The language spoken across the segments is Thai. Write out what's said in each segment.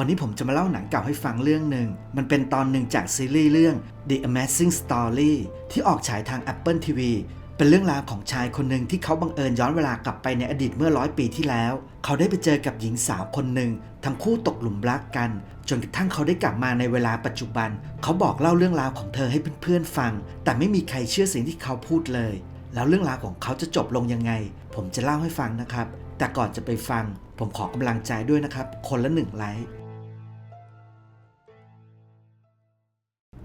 วันนี้ผมจะมาเล่าหนังเก่าให้ฟังเรื่องหนึ่ง มันเป็นตอนหนึ่งจากซีรีส์เรื่อง The Amazing Story ที่ออกฉายทาง Apple TV เป็นเรื่องราวของชายคนหนึ่งที่เขาบังเอิญย้อนเวลากลับไปในอดีตเมื่อร้อยปีที่แล้ว เขาได้ไปเจอกับหญิงสาวคนหนึ่งทั้งคู่ตกหลุมรักกัน จนกระทั่งเขาได้กลับมาในเวลาปัจจุบัน เขาบอกเล่าเรื่องราวของเธอให้เพื่อนๆฟัง แต่ไม่มีใครเชื่อสิ่งที่เขาพูดเลย แล้วเรื่องราวของเขาจะจบลงยังไง ผมจะเล่าให้ฟังนะครับ แต่ก่อนจะไปฟัง ผมขอกำลังใจด้วยนะครับ คนละหนึ่งไลค์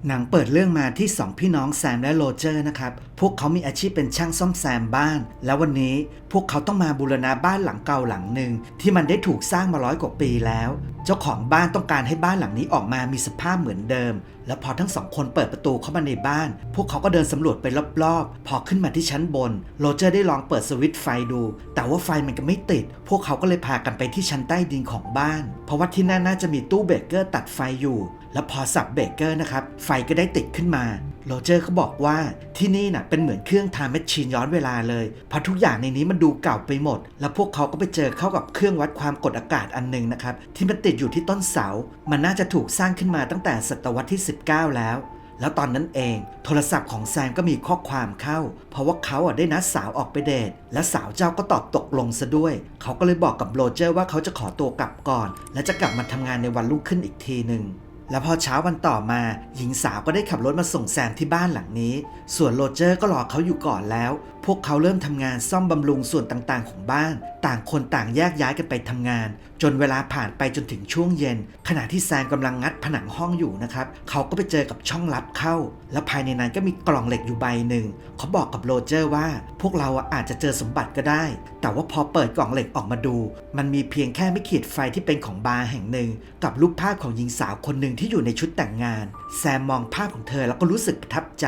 หนังเปิดเรื่องมาที่ 2 พี่น้องแซมและโรเจอร์นะครับ พวกเขามีอาชีพเป็นช่างซ่อมแซมบ้าน แล้ววันนี้พวกเขาต้องมาบูรณะบ้านหลังเก่าหลังหนึ่งที่มันได้ถูกสร้างมาร้อยกว่าปีแล้ว เจ้าของบ้านต้องการให้บ้านหลังนี้ออกมามีสภาพเหมือนเดิม แล้วพอทั้งสองคนเปิดประตูเข้ามาในบ้าน พวกเขาก็เดินสำรวจไปรอบๆ พอขึ้นมาที่ชั้นบน โรเจอร์ได้ลองเปิดสวิตช์ไฟดู แต่ว่าไฟมันก็ไม่ติด พวกเขาก็เลยพากันไปที่ชั้นใต้ดินของบ้าน เพราะว่าที่นั่นน่าจะมีตู้เบรกเกอร์ตัดไฟอยู่ แล้วพอสับเบรกเกอร์นะครับ ไฟก็ได้ติดขึ้นมาโรเจอร์เขาบอกว่าที่นี่น่ะเป็นเหมือนเครื่องทำแมชชีนย้อนเวลาเลย เพราะทุกอย่างในนี้มันดูเก่าไปหมด แล้วพวกเขาก็ไปเจอเข้ากับเครื่องวัดความกดอากาศอันหนึงนะครับ ที่มันติดอยู่ที่ต้นเสา มันน่าจะถูกสร้างขึ้นมาตั้งแต่ศตวรรษที่ 19 แล้ว แล้วตอนนั้นเอง โทรศัพท์ของแซมก็มีข้อความเข้า เพราะว่าเขาอะได้นัดสาวออกไปเดทและสาวเจ้าก็ตอบตกลงซะด้วย เขาก็เลยบอกกับโรเจอร์ว่าเขาจะขอตัวกลับก่อน และจะกลับมาทำงานในวันรุ่งขึ้นอีกทีหนึ่ง แล้วพอเช้าวันต่อมา หญิงสาวก็ได้ขับรถมาส่งแซมที่บ้านหลังนี้ ส่วนโรเจอร์ก็รอเขาอยู่ก่อนแล้ว พวกเขาเริ่มทำงานซ่อมบำรุงส่วนต่างๆ ของบ้าน ต่างคนต่างแยกย้ายกันไปทำงาน จนเวลาผ่านไปจนถึงช่วงเย็น ขณะที่แซมกำลังงัดผนังห้องอยู่นะครับเขาก็ไปเจอกับช่องลับเข้า และภายในนั้นก็มีกล่องเหล็กอยู่ใบหนึ่งเขาบอกกับโรเจอร์ว่า พวกเราอะอาจจะเจอสมบัติก็ได้ แต่ว่าพอเปิดกล่องเหล็กออกมาดู มันมีเพียงแค่ไม่ขีดไฟที่เป็นของบาร์แห่งหนึ่ง กับรูปภาพของหญิงสาวคนหนึ่งที่อยู่ในชุดแต่งงาน แซมมองภาพของเธอแล้วก็รู้สึกประทับใจ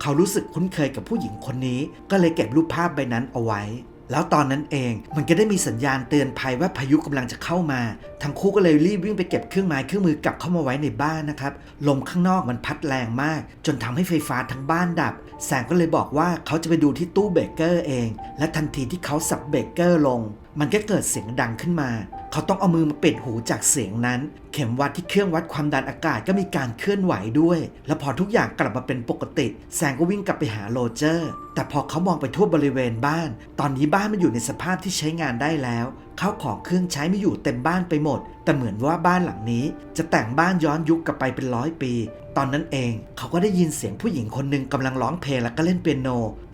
เขารู้สึกคุ้นเคยกับผู้หญิงคนนี้ ก็เลยเก็บรูปภาพใบนั้นเอาไว้ แล้วตอนนั้นเองมันก็ได้มีสัญญาณเตือนภัยว่าพายุกำลังจะเข้ามาทั้งคู่ก็เลยรีบวิ่งไปเก็บเครื่องไม้เครื่องมือกลับเข้ามาไว้ในบ้านนะครับ ลมข้างนอกมันพัดแรงมาก จนทำให้ไฟฟ้าทั้งบ้านดับแซมก็เลยบอกว่าเขาจะไปดูที่ตู้เบเกอร์เอง และทันทีที่เขาสับเบเกอร์ลง มันก็เกิดเสียงดังขึ้นมา เขาต้องเอามือมาปิดหูจากเสียงนั้น เข็มวัดที่เครื่องวัดความดันอากาศก็มีการเคลื่อนไหวด้วย แล้วพอทุกอย่างกลับมาเป็นปกติแซงก็วิ่งกลับไปหาโรเจอร์ แต่พอเขามองไปทั่วบริเวณบ้าน ตอนนี้บ้านมันอยู่ในสภาพที่ใช้งานได้แล้วข้าวของเครื่องใช้ไม่อยู่เต็มบ้านไปหมดแต่เหมือนว่าบ้านหลังนี้ จะแต่งบ้านย้อนยุคกลับไปเป็นร้อยปี ตอนนั้นเองเขาก็ได้ยินเสียงผู้หญิงคนหนึ่งกำลังร้องเพลงแล้วก็เล่นเปียโน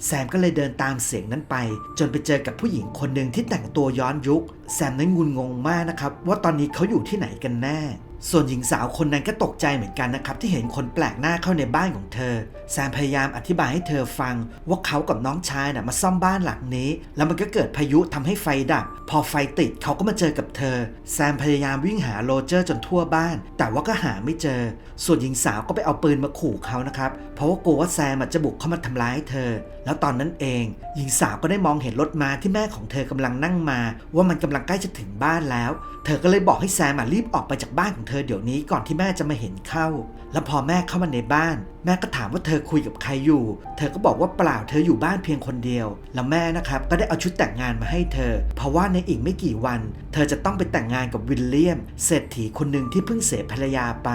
แซมก็เลยเดินตามเสียงนั้นไป จนไปเจอกับผู้หญิงคนหนึ่งที่แต่งตัวย้อนยุค แซมนั้นงุนงงมากนะครับว่าตอนนี้เขาอยู่ที่ไหนกันแน่ ส่วนหญิงสาวคนนั้นก็ตกใจเหมือนกันนะครับ ที่เห็นคนแปลกหน้าเข้าในบ้านของเธอ แซมพยายามอธิบายให้เธอฟัง ว่าเขากับน้องชายน่ะมาซ่อมบ้านหลังนี้ แล้วมันก็เกิดพายุทำให้ไฟดับ พอไฟติดเขาก็มาเจอกับเธอ แซมพยายามวิ่งหาโรเจอร์จนทั่วบ้าน แต่ว่าก็หาไม่เจอ ส่วนหญิงสาวก็ไปเอาปืนมาขู่เขานะครับ เพราะว่ากลัวว่าแซมจะบุกเข้ามาทำร้ายเธอ แล้วตอนนั้นเอง หญิงสาวก็ได้มองเห็นรถม้าที่แม่ของเธอกำลังนั่งมา ว่ามันกำลังใกล้จะถึงบ้านแล้ว เธอก็เลยบอกให้แซมรีบออกไปจากบ้านของเธอเดี๋ยวนี้ก่อนที่แม่จะมาเห็นเข้า แล้วพอแม่เข้ามาในบ้าน แม่ก็ถามว่าเธอคุยกับใครอยู่ เธอก็บอกว่าเปล่าเธออยู่บ้านเพียงคนเดียว แล้วแม่นะครับก็ได้เอาชุดแต่งงานมาให้เธอ เพราะว่าในอีกไม่กี่วัน เธอจะต้องไปแต่งงานกับวิลเลียม เศรษฐีคนหนึ่งที่เพิ่งเสียภรรยาไป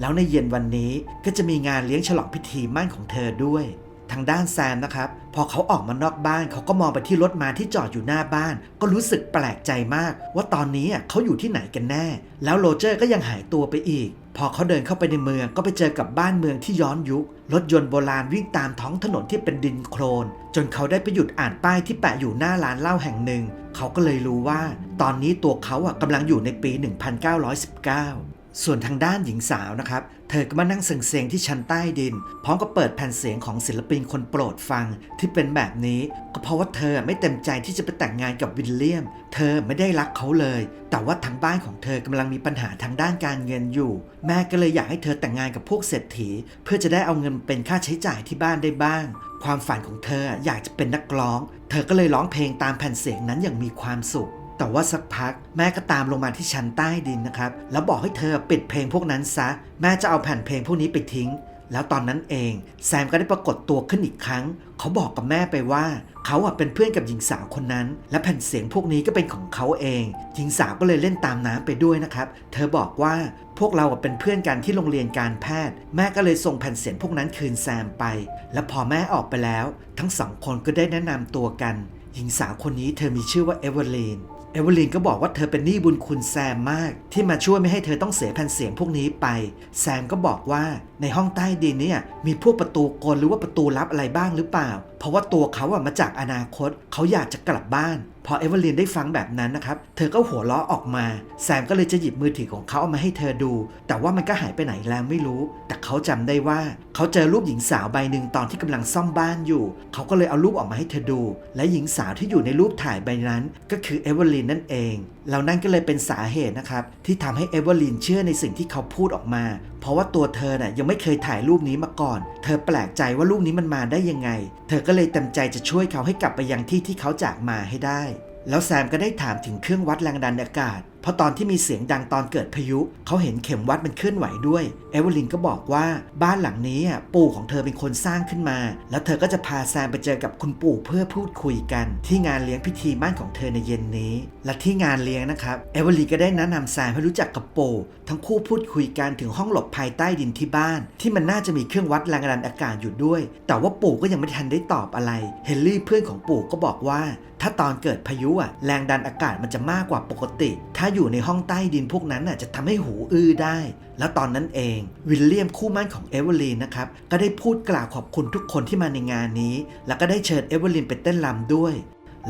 แล้วในเย็นวันนี้ก็จะมีงานเลี้ยงฉลองพิธีมั่นของเธอด้วย ทางด้านแซมนะครับ พอเขาออกมานอกบ้านเขาก็มองไปที่รถมาที่จอดอยู่หน้าบ้าน ก็รู้สึกแปลกใจมาก ว่าตอนนี้เขาอยู่ที่ไหนกันแน่ แล้วโรเจอร์ก็ยังหายตัวไปอีก พอเขาเดินเข้าไปในเมืองก็ไปเจอกับบ้านเมืองที่ย้อนยุค รถยนต์โบราณวิ่งตามท้องถนนที่เป็นดินโคลน จนเขาได้ไปหยุดอ่านป้ายที่แปะอยู่หน้าร้านเหล้าแห่งหนึ่ง เขาก็เลยรู้ว่า ตอนนี้ตัวเขาอะกำลังอยู่ในปี 1919 ส่วนทางด้านหญิงสาวนะครับ เธอก็มานั่งเซ็งๆที่ชั้นใต้ดิน พร้อมกับเปิดแผ่นเสียงของศิลปินคนโปรดฟังที่เป็นแบบนี้ก็เพราะว่าเธอไม่เต็มใจที่จะไปแต่งงานกับวิลเลียม เธอไม่ได้รักเขาเลย แต่ว่าทางบ้านของเธอกำลังมีปัญหาทางด้านการเงินอยู่ แม่ก็เลยอยากให้เธอแต่งงานกับพวกเศรษฐี เพื่อจะได้เอาเงินเป็นค่าใช้จ่ายที่บ้านได้บ้าง ความฝันของเธออยากจะเป็นนักร้อง เธอก็เลยร้องเพลงตามแผ่นเสียงนั้นอย่างมีความสุข แต่ว่าสักพักแม่ก็ตามลงมาที่ชั้นใต้ดินนะครับ แล้วบอกให้เธอปิดเพลงพวกนั้นซะ แม่จะเอาแผ่นเพลงพวกนี้ไปทิ้ง แล้วตอนนั้นเองแซมก็ได้ปรากฏตัวขึ้นอีกครั้ง เขาบอกกับแม่ไปว่า เขาอะเป็นเพื่อนกับหญิงสาวคนนั้น และแผ่นเสียงพวกนี้ก็เป็นของเขาเอง หญิงสาวก็เลยเล่นตามน้ำไปด้วยนะครับ เธอบอกว่าพวกเราเป็นเพื่อนกันที่โรงเรียนการแพทย์ แม่ก็เลยส่งแผ่นเสียงพวกนั้นคืนแซมไป และพอแม่ออกไปแล้ว ทั้งสองคนก็ได้แนะนำตัวกัน หญิงสาวคนนี้เธอมีชื่อว่าเอเวอร์ลีน เอเวอร์ลีนก็บอกว่าเธอเป็นหนี้บุญคุณแซมมาก ที่มาช่วยไม่ให้เธอต้องเสียแผ่นเสียงพวกนี้ไป แซมก็บอกว่าในห้องใต้ดินเนี่ยมีพวกประตูกลหรือว่าประตูลับอะไรบ้างหรือเปล่า เพราะว่าตัวเขาอะมาจากอนาคต เขาอยากจะกลับบ้าน พอเอเวอร์ลีนได้ฟังแบบนั้นนะครับ เธอก็หัวเราะออกมา แซมก็เลยจะหยิบมือถือของเขาเอามาให้เธอดู แต่ว่ามันก็หายไปไหนแล้วไม่รู้ แต่เขาจำได้ว่าเขาเจอรูปหญิงสาวใบหนึ่งตอนที่กำลังซ่อมบ้านอยู่ เขาก็เลยเอารูปออกมาให้เธอดู และหญิงสาวที่อยู่ในรูปถ่ายใบนั้น ก็คือเอเวอร์ลีนนั่นเองแล้วนั่นก็เลยเป็นสาเหตุนะครับที่ทำให้เอเวอร์ลีนเชื่อในสิ่งที่เขาพูดออกมา เพราะว่าตัวเธอน่ะยังไม่เคยถ่ายรูปนี้มาก่อน เธอแปลกใจว่ารูปนี้มันมาได้ยังไง เธอก็เลยเต็มใจจะช่วยเขาให้กลับไปยังที่ที่เขาจากมาให้ได้ แล้วแซมก็ได้ถามถึงเครื่องวัดแรงดันอากาศ ราะตอนที่มีเสียงดังตอนเกิดพายุเขาเห็นเข็มวัดมันเคลื่อนไหวด้วย เอเวอร์ลินก็บอกว่าบ้านหลังนี้อะปู่ของเธอเป็นคนสร้างขึ้นมา แล้วเธอก็จะพาแซมไปเจอกับคุณปู่เพื่อพูดคุยกัน ที่งานเลี้ยงพิธีมั่นของเธอในเย็นนี้ และที่งานเลี้ยงนะครับเอเวอร์ลินก็ได้แนะนำแซมให้รู้จักกับปู่ทั้งคู่พูดคุยกันถึงห้องหลบภายใต้ดินที่บ้าน ที่มันน่าจะมีเครื่องวัดแรงดันอากาศอยู่ด้วย แต่ว่าปู่ก็ยังไม่ทันได้ตอบอะไรเฮนรี่เพื่อนของปู่ก็บอกว่า ถ้าตอนเกิดพายุอะแรงดันอากาศมันจะมากกว่าปกติ ถ้าอยู่ในห้องใต้ดินพวกนั้นน่ะจะทำให้หูอื้อได้ แล้วตอนนั้นเอง วิลเลียมคู่มั่นของเอเวอร์ลีนนะครับ ก็ได้พูดกล่าวขอบคุณทุกคนที่มาในงานนี้ แล้วก็ได้เชิญเอเวอร์ลีนไปเต้นลำด้วย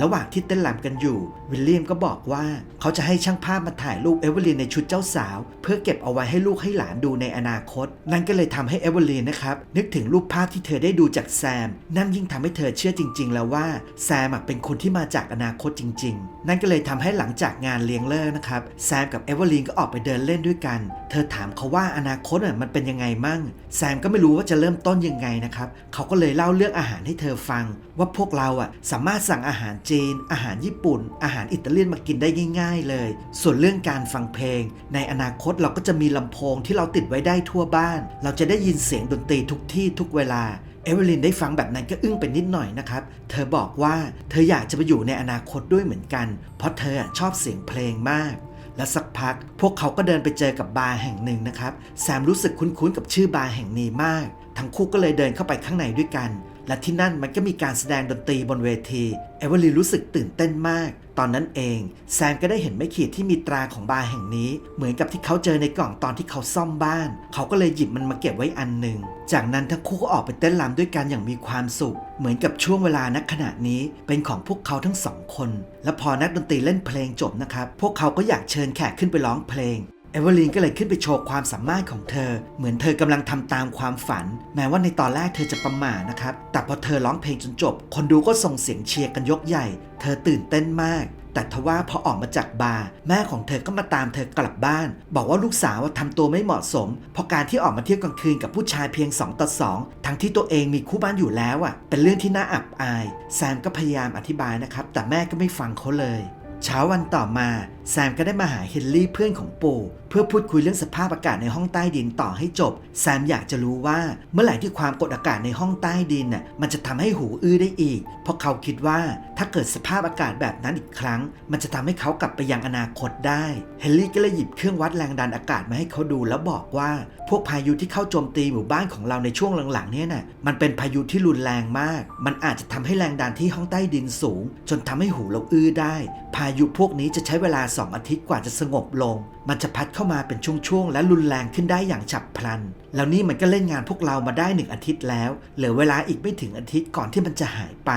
ระหว่างที่เต้นรำกันอยู่ วิลเลียมก็บอกว่าเขาจะให้ช่างภาพมาถ่ายรูปเอเวอร์ลีนในชุดเจ้าสาว เพื่อเก็บเอาไว้ให้ลูกให้หลานดูในอนาคต นั่นก็เลยทำให้เอเวอร์ลีนนะครับ นึกถึงรูปภาพที่เธอได้ดูจากแซม นั่นยิ่งทำให้เธอเชื่อจริง ๆ แล้วว่าแซมเป็นคนที่มาจากอนาคตจริง ๆ นั่นก็เลยทำให้หลังจากงานเลี้ยงเลิกนะครับแซมกับเอเวอร์ลีนก็ออกไปเดินเล่นด้วยกัน เธอถามเขาว่าอนาคตมันเป็นยังไงมั่งแซมก็ไม่รู้ว่าจะเริ่มต้นยังไงนะครับเขาก็เลยเล่าเรื่องอาหารให้เธอฟัง ว่าพวกเราอะสามารถสั่งอาหารจีน อาหารญี่ปุ่น อาหารอิตาเลียนมากินได้ง่าย ๆ เลย ส่วนเรื่องการฟังเพลง ในอนาคตเราก็จะมีลำโพงที่เราติดไว้ได้ทั่วบ้าน เราจะได้ยินเสียงดนตรีทุกที่ทุกเวลาเอเวลินได้ฟังแบบนั้นก็อึ้งไปนิดหน่อยนะครับ เธอบอกว่าเธออยากจะไปอยู่ในอนาคตด้วยเหมือนกัน เพราะเธอชอบเสียงเพลงมาก และสักพัก พวกเขาก็เดินไปเจอกับบาร์แห่งหนึ่งนะครับ แซมรู้สึกคุ้นๆกับชื่อบาร์แห่งนี้มาก ทั้งคู่ก็เลยเดินเข้าไปข้างในด้วยกัน และที่นั่นมันก็มีการแสดงดนตรีบนเวที เอเวอร์ลีนรู้สึกตื่นเต้นมาก ตอนนั้นเองแซมก็ได้เห็นไม้ขีดที่มีตราของบาร์แห่งนี้ เหมือนกับที่เขาเจอในกล่องตอนที่เขาซ่อมบ้าน เขาก็เลยหยิบมันมาเก็บไว้อันหนึ่ง จากนั้นทั้งคู่ก็ออกไปเต้นรำด้วยกันอย่างมีความสุข เหมือนกับช่วงเวลาณขณะนี้เป็นของพวกเขาทั้งสองคน และพอนักดนตรีเล่นเพลงจบนะครับ พวกเขาก็อยากเชิญแขกขึ้นไปร้องเพลง เอเวอร์ลีนก็เลยขึ้นไปโชว์ความสามารถของเธอ เหมือนเธอกำลังทำตามความฝัน แม้ว่าในตอนแรกเธอจะประหม่านะครับ แต่พอเธอร้องเพลงจนจบ คนดูก็ส่งเสียงเชียร์กันยกใหญ่ เธอตื่นเต้นมาก แต่ทว่าพอออกมาจากบาร์แม่ของเธอก็มาตามเธอกลับบ้าน บอกว่าลูกสาวทำตัวไม่เหมาะสม เพราะการที่ออกมาเที่ยวกลางคืนกับผู้ชายเพียง2ต่อ2ทั้งที่ตัวเองมีคู่บ้านอยู่แล้วอะ เป็นเรื่องที่น่าอับอาย แซมก็พยายามอธิบายนะครับ แต่แม่ก็ไม่ฟังเขาเลย เช้าวันต่อมา แซมก็ได้มาหาเฮนรี่เพื่อนของปู่เพื่อพูดคุยเรื่องสภาพอากาศในห้องใต้ดินต่อให้จบ แซมอยากจะรู้ว่าเมื่อไหร่ที่ความกดอากาศในห้องใต้ดินน่ะมันจะทำให้หูอื้อได้อีก เพราะเขาคิดว่าถ้าเกิดสภาพอากาศแบบนั้นอีกครั้ง มันจะทำให้เขากลับไปยังอนาคตได้ เฮนรี่ก็เลยหยิบเครื่องวัดแรงดันอากาศมาให้เขาดูแล้วบอกว่า พวกพายุที่เข้าโจมตีหมู่บ้านของเราในช่วงหลังๆเนี่ยน่ะมันเป็นพายุที่รุนแรงมาก มันอาจจะทำให้แรงดันที่ห้องใต้ดินสูง จนทำให้หูเราอื้อได้ พายุพวกนี้จะใช้เวลา2 อาทิตย์กว่าจะสงบลง มันจะพัดเข้ามาเป็นช่วงๆ และรุนแรงขึ้นได้อย่างฉับพลัน แล้วนี่มันก็เล่นงานพวกเรามาได้หนึ่งอาทิตย์แล้ว เหลือเวลาอีกไม่ถึงอาทิตย์ก่อนที่มันจะหายไป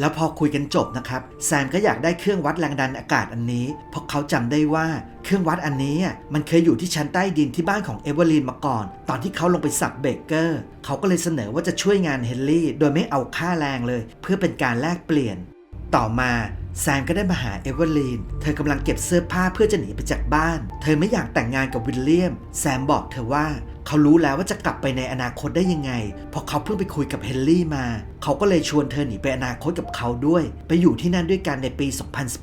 แล้วพอคุยกันจบนะครับ แซมก็อยากได้เครื่องวัดแรงดันอากาศอันนี้ เพราะเขาจำได้ว่าเครื่องวัดอันนี้มันเคยอยู่ที่ชั้นใต้ดินที่บ้านของเอเวอร์ลีนมาก่อน ตอนที่เขาลงไปสับเบเกอร์ เขาก็เลยเสนอว่าจะช่วยงานเฮนรี่โดยไม่เอาค่าแรงเลย เพื่อเป็นการแลกเปลี่ยน ต่อมา แซมก็ได้มาหาเอเวอร์ลีน เธอกำลังเก็บเสื้อผ้าเพื่อจะหนีไปจากบ้าน เธอไม่อยากแต่งงานกับวิลเลียม แซมบอกเธอว่า เขารู้แล้วว่าจะกลับไปในอนาคตได้ยังไง เพราะเขาเพิ่งไปคุยกับเฮนรี่มา เขาก็เลยชวนเธอหนีไปอนาคตกับเขาด้วย ไปอยู่ที่นั่นด้วยกันในปี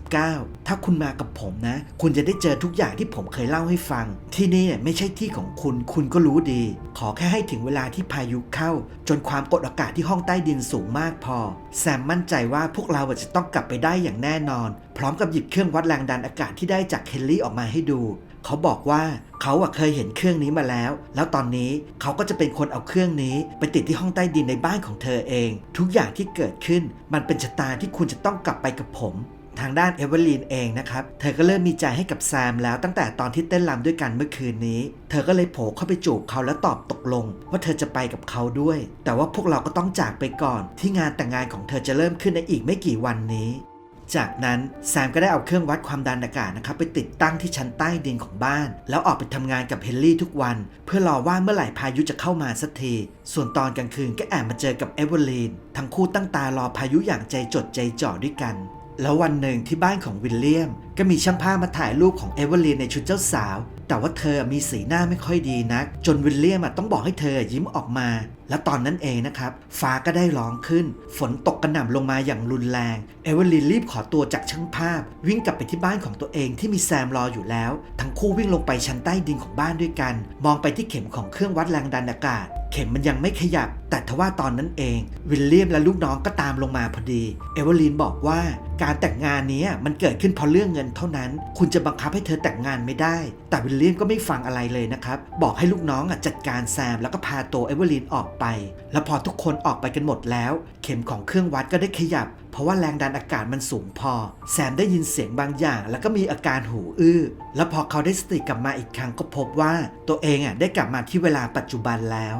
2019 ถ้าคุณมากับผมนะ คุณจะได้เจอทุกอย่างที่ผมเคยเล่าให้ฟัง ที่นี่ไม่ใช่ที่ของคุณ คุณก็รู้ดี ขอแค่ให้ถึงเวลาที่พายุเข้า จนความกดอากาศที่ห้องใต้ดินสูงมากพอ แซมมั่นใจว่าพวกเราจะต้องกลับไปได้อย่างแน่นอน พร้อมกับหยิบเครื่องวัดแรงดันอากาศที่ได้จากเฮนรี่ออกมาให้ดู เขาบอกว่าเขาอะเคยเห็นเครื่องนี้มาแล้ว แล้วตอนนี้เขาก็จะเป็นคนเอาเครื่องนี้ไปติดที่ห้องใต้ดินในบ้านของเธอเอง ทุกอย่างที่เกิดขึ้นมันเป็นชะตาที่คุณจะต้องกลับไปกับผมทางด้านเอเวอร์ลีนเองนะครับ เธอก็เริ่มมีใจให้กับแซมแล้วตั้งแต่ตอนที่เต้นรำด้วยกันเมื่อคืนนี้ เธอก็เลยโผล่เข้าไปจูบเขาแล้วตอบตกลง ว่าเธอจะไปกับเขาด้วย แต่ว่าพวกเราก็ต้องจากไปก่อน ที่งานแต่งงานของเธอจะเริ่มขึ้นในอีกไม่กี่วันนี้ จากนั้นแซมก็ได้เอาเครื่องวัดความดันอากาศนะครับไปติดตั้งที่ชั้นใต้ดินของบ้าน แล้วออกไปทำงานกับเฮนรี่ทุกวัน เพื่อรอว่าเมื่อไหร่พายุจะเข้ามาสักทีส่วนตอนกลางคืนก็แอบมาเจอกับเอเวอร์ลีนทั้งคู่ตั้งตารอพายุอย่างใจจดใจจ่อด้วยกัน แล้ววันหนึ่งที่บ้านของวิลเลียม ก็มีช่างภาพมาถ่ายรูปของเอเวอร์ลีนในชุดเจ้าสาว แต่ว่าเธอมีสีหน้าไม่ค่อยดีนัก จนวิลเลียมต้องบอกให้เธอยิ้มออกมา แล้วตอนนั้นเองนะครับ ฟ้าก็ได้ร้องขึ้น ฝนตกกระหน่ำลงมาอย่างรุนแรง เอเวอร์ลีนรีบขอตัวจากช่างภาพ วิ่งกลับไปที่บ้านของตัวเองที่มีแซมรออยู่แล้ว ทั้งคู่วิ่งลงไปชั้นใต้ดินของบ้านด้วยกัน มองไปที่เข็มของเครื่องวัดแรงดันอากาศ เข็มมันยังไม่ขยับ แต่ทว่าตอนนั้นเอง วิลเลียมและลูกน้องก็ตามลงมาพอดี เอเวอร์ลีนบอกว่า การแต่งงานนี้มันเกิดขึ้นเพราะเรื่องเงินเท่านั้น คุณจะบังคับให้เธอแต่งงานไม่ได้ แต่วิลเลียมก็ไม่ฟังอะไรเลยนะครับ บอกให้ลูกน้องอะจัดการแซมแล้วก็พาตัวเอเวอร์ลีนออกไป แล้วพอทุกคนออกไปกันหมดแล้ว เข็มของเครื่องวัดก็ได้ขยับ เพราะว่าแรงดันอากาศมันสูงพอ แซมได้ยินเสียงบางอย่าง แล้วก็มีอาการหูอื้อ แล้วพอเขาได้สติกลับมาอีกครั้งก็พบว่า ตัวเองอะได้กลับมาที่เวลาปัจจุบันแล้ว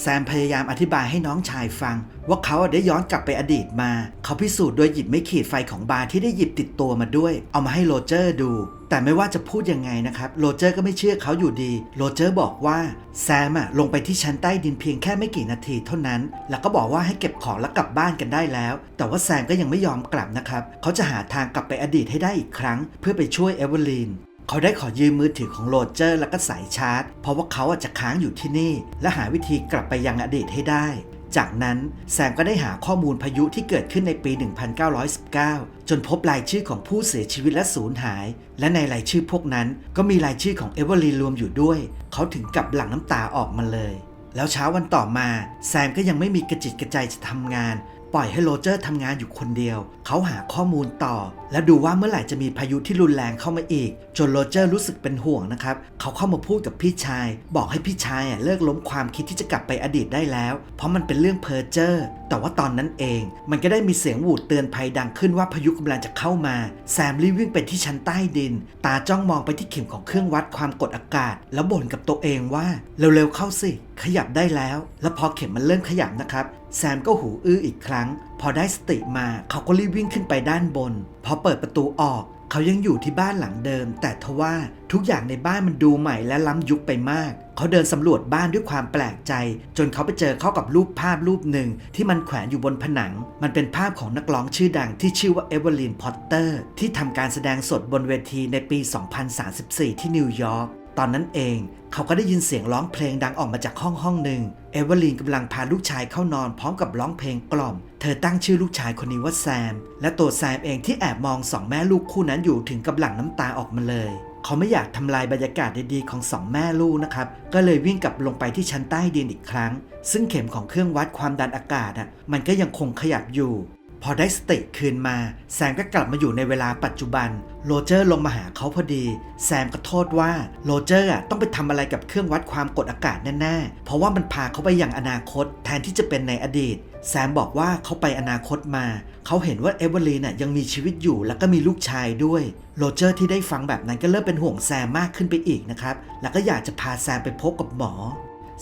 แซมพยายามอธิบายให้น้องชายฟัง ว่าเขาได้ย้อนกลับไปอดีตมา เขาพิสูจน์โดยหยิบไม่ขีดไฟของบาร์ที่ได้หยิบติดตัวมาด้วย เอามาให้โรเจอร์ดู แต่ไม่ว่าจะพูดยังไงนะครับ โรเจอร์ก็ไม่เชื่อเขาอยู่ดี โรเจอร์บอกว่าแซมอะลงไปที่ชั้นใต้ดินเพียงแค่ไม่กี่นาทีเท่านั้น แล้วก็บอกว่าให้เก็บของแล้วกลับบ้านกันได้แล้ว แต่ว่าแซมก็ยังไม่ยอมกลับนะครับ เขาจะหาทางกลับไปอดีตให้ได้อีกครั้ง เพื่อไปช่วยเอเวอร์ลีน เขาได้ขอยืมมือถือของโรเจอร์แล้วก็สายชาร์จ เพราะว่าเขาอาจจะค้างอยู่ที่นี่ และหาวิธีกลับไปยังอดีตให้ได้ จากนั้นแซมก็ได้หาข้อมูลพายุที่เกิดขึ้นในปี 1919 จนพบรายชื่อของผู้เสียชีวิตและสูญหาย และในรายชื่อพวกนั้นก็มีรายชื่อของเอเวอร์ลีรวมอยู่ด้วย เขาถึงกับหลั่งน้ำตาออกมาเลยแล้วเช้าวันต่อมา แซมก็ยังไม่มีกระจิตกระใจจะทำงาน ปล่อยให้โรเจอร์ทำงานอยู่คนเดียว เขาหาข้อมูลต่อ และดูว่าเมื่อไหร่จะมีพายุที่รุนแรงเข้ามาอีก จนโรเจอร์รู้สึกเป็นห่วงนะครับ เขาเข้ามาพูดกับพี่ชาย บอกให้พี่ชายอะเลิกล้มความคิดที่จะกลับไปอดีตได้แล้ว เพราะมันเป็นเรื่องเพ้อเจ้อแต่ว่าตอนนั้นเอง มันก็ได้มีเสียงหวูดเตือนภัยดังขึ้นว่าพายุกำลังจะเข้ามา แซมรีบวิ่งไปที่ชั้นใต้ดิน ตาจ้องมองไปที่เข็มของเครื่องวัดความกดอากาศ แล้วบ่นกับตัวเองว่าเร็วๆเข้าสิขยับได้แล้ว แล้วพอเข็มมันเริ่มขยับนะครับ แซมก็หูอื้ออีกครั้ง พอได้สติมาเขาก็รีบวิ่งขึ้นไปด้านบน พอเปิดประตูออก เขายังอยู่ที่บ้านหลังเดิม แต่ทว่าทุกอย่างในบ้านมันดูใหม่และล้ำยุคไปมาก เขาเดินสำรวจบ้านด้วยความแปลกใจ จนเขาไปเจอเข้ากับรูปภาพรูปหนึ่งที่มันแขวนอยู่บนผนัง มันเป็นภาพของนักร้องชื่อดังที่ชื่อว่าเอเวอร์ลีนพอตเตอร์ที่ทำการแสดงสดบนเวทีในปี 2034 ที่นิวยอร์ก ตอนนั้นเองเขาก็ได้ยินเสียงร้องเพลงดังออกมาจากห้องห้องหนึ่ง เอเวอร์ลีนกำลังพาลูกชายเข้านอนพร้อมกับร้องเพลงกล่อม เธอตั้งชื่อลูกชายคนนี้ว่าแซม และตัวแซมเองที่แอบมองสองแม่ลูกคู่นั้นอยู่ถึงกับหลั่งน้ำตาออกมาเลย เขาไม่อยากทำลายบรรยากาศดีๆของสองแม่ลูกนะครับ ก็เลยวิ่งกลับลงไปที่ชั้นใต้ดินอีกครั้ง ซึ่งเข็มของเครื่องวัดความดันอากาศอะ มันก็ยังคงขยับอยู่พอได้สติคืนมาแซมก็กลับมาอยู่ในเวลาปัจจุบัน โรเจอร์ลงมาหาเขาพอดี แซมก็โทษว่าโรเจอร์ต้องไปทำอะไรกับเครื่องวัดความกดอากาศแน่ๆ เพราะว่ามันพาเขาไปยังอนาคต แทนที่จะเป็นในอดีต แซมบอกว่าเขาไปอนาคตมา เขาเห็นว่าเอเวอร์ลีนยังมีชีวิตอยู่แล้วก็มีลูกชายด้วยโรเจอร์ที่ได้ฟังแบบนั้นก็เริ่มเป็นห่วงแซมมากขึ้นไปอีกนะครับ แล้วก็อยากจะพาแซมไปพบกับหมอ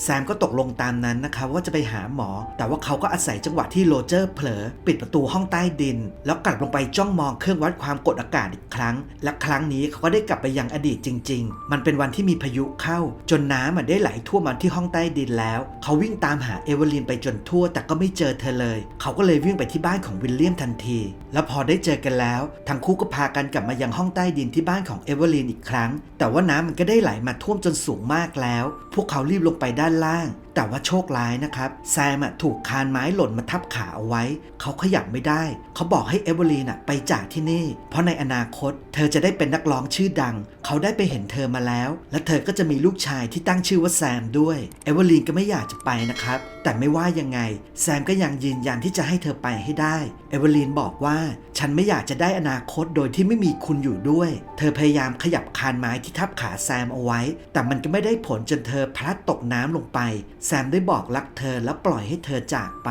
แซมก็ตกลงตามนั้นนะคะว่าจะไปหาหมอ แต่ว่าเขาก็อาศัยจังหวะที่โรเจอร์เผลอ ปิดประตูห้องใต้ดิน แล้วกลับลงไปจ้องมองเครื่องวัดความกดอากาศอีกครั้ง และครั้งนี้เขาก็ได้กลับไปยังอดีตจริง ๆ มันเป็นวันที่มีพายุเข้า จนน้ำมันได้ไหลท่วมมาที่ห้องใต้ดินแล้ว เขาวิ่งตามหาเอเวอร์ลีนไปจนทั่ว แต่ก็ไม่เจอเธอเลย เขาก็เลยวิ่งไปที่บ้านของวิลเลียมทันที แล้วพอได้เจอกันแล้ว ทั้งคู่ก็พากันกลับมายังห้องใต้ดินที่บ้านของเอเวอร์ลีนอีกครั้ง แต่ว่าน้ำมันก็ได้ไหลมาท่วมจนสูงมากแล้ว พวกเขารีบลงไปด้านล่าง แต่ว่าโชคร้ายนะครับ แซมถูกคานไม้หล่นมาทับขาเอาไว้ เขาขยับไม่ได้ เขาบอกให้เอเวอร์ลีนไปจากที่นี่ เพราะในอนาคต เธอจะได้เป็นนักร้องชื่อดัง เขาได้ไปเห็นเธอมาแล้ว และเธอก็จะมีลูกชายที่ตั้งชื่อว่าแซมด้วย เอเวอร์ลีนก็ไม่อยากจะไปนะครับ แต่ไม่ว่ายังไง แซมก็ยังยืนยันที่จะให้เธอไปให้ได้ เอเวอร์ลีนบอกว่า ฉันไม่อยากจะได้อนาคตโดยที่ไม่มีคุณอยู่ด้วย เธอพยายามขยับคานไม้ที่ทับขาแซมเอาไว้ แต่มันก็ไม่ได้ผลจนเธอพลัดตกน้ำลงไป แซมได้บอกรักเธอแล้วปล่อยให้เธอจากไป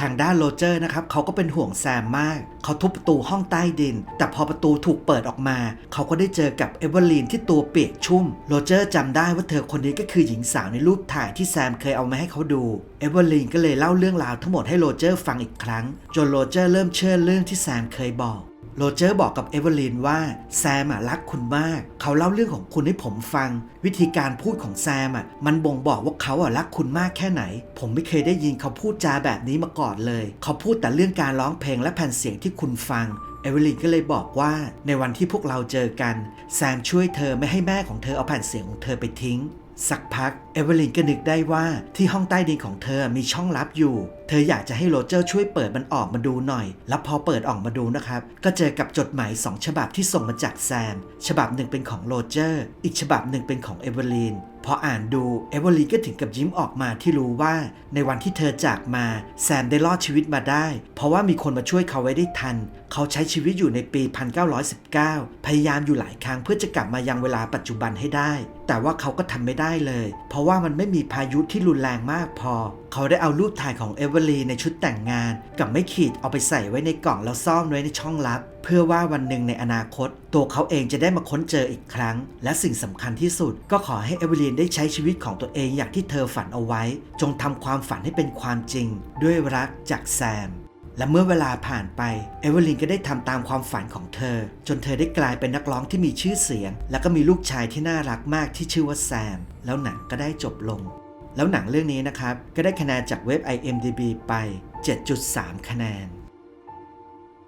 ทางด้านโรเจอร์นะครับเขาก็เป็นห่วงแซมมาก เขาทุบประตูห้องใต้ดิน แต่พอประตูถูกเปิดออกมา เขาก็ได้เจอกับเอเวอร์ลีนที่ตัวเปียกชุ่ม โรเจอร์จำได้ว่าเธอคนนี้ก็คือหญิงสาวในรูปถ่ายที่แซมเคยเอามาให้เขาดู เอเวอร์ลีนก็เลยเล่าเรื่องราวทั้งหมดให้โรเจอร์ฟังอีกครั้ง จนโรเจอร์เริ่มเชื่อเรื่องที่แซมเคยบอก โรเจอร์บอกกับเอเวอร์ลีนว่าแซมอะรักคุณมาก เขาเล่าเรื่องของคุณให้ผมฟัง วิธีการพูดของแซมอะมันบ่งบอกว่าเขาอะรักคุณมากแค่ไหน ผมไม่เคยได้ยินเขาพูดจาแบบนี้มาก่อนเลย เขาพูดแต่เรื่องการร้องเพลงและแผ่นเสียงที่คุณฟังเอเวอร์ลีนก็เลยบอกว่าในวันที่พวกเราเจอกัน แซมช่วยเธอไม่ให้แม่ของเธอเอาแผ่นเสียงของเธอไปทิ้ง สักพักเอเวอลินก็นึกได้ว่าที่ห้องใต้ดินของเธอมีช่องลับอยู่ เธออยากจะให้โรเจอร์ช่วยเปิดมันออกมาดูหน่อย แล้วพอเปิดออกมาดูนะครับ ก็เจอกับจดหมายสองฉบับที่ส่งมาจากแซม ฉบับหนึ่งเป็นของโรเจอร์ อีกฉบับหนึ่งเป็นของเอเวอลิน พออ่านดูเอเวอร์ลีก็ถึงกับยิ้มออกมาที่รู้ว่า ในวันที่เธอจากมาแซมได้รอดชีวิตมาได้ เพราะว่ามีคนมาช่วยเขาไว้ได้ทัน เขาใช้ชีวิตอยู่ในปี 1919 พยายามอยู่หลายครั้งเพื่อจะกลับมายังเวลาปัจจุบันให้ได้ แต่ว่าเขาก็ทำไม่ได้เลย เพราะว่ามันไม่มีพายุที่รุนแรงมากพอ เขาได้เอารูปถ่ายของเอเวอร์ลีในชุดแต่งงาน กับไม่ขีดเอาไปใส่ไว้ในกล่องแล้วซ่อนไว้ในช่องลับ เพื่อว่าวันหนึ่งในอนาคต ตัวเขาเองจะได้มาค้นเจออีกครั้ง และสิ่งสำคัญที่สุด ก็ขอให้เอเวลีนได้ใช้ชีวิตของตัวเองอย่างที่เธอฝันเอาไว้ จงทำความฝันให้เป็นความจริง ด้วยรักจากแซมและเมื่อเวลาผ่านไปเอเวอลินก็ได้ทำตามความฝันของเธอ จนเธอได้กลายเป็นนักร้องที่มีชื่อเสียง แล้วก็มีลูกชายที่น่ารักมากที่ชื่อว่าแซม แล้วหนังก็ได้จบลง แล้วหนังเรื่องนี้นะครับ ก็ได้คะแนนจากเว็บ IMDB ไป 7.3 คะแนน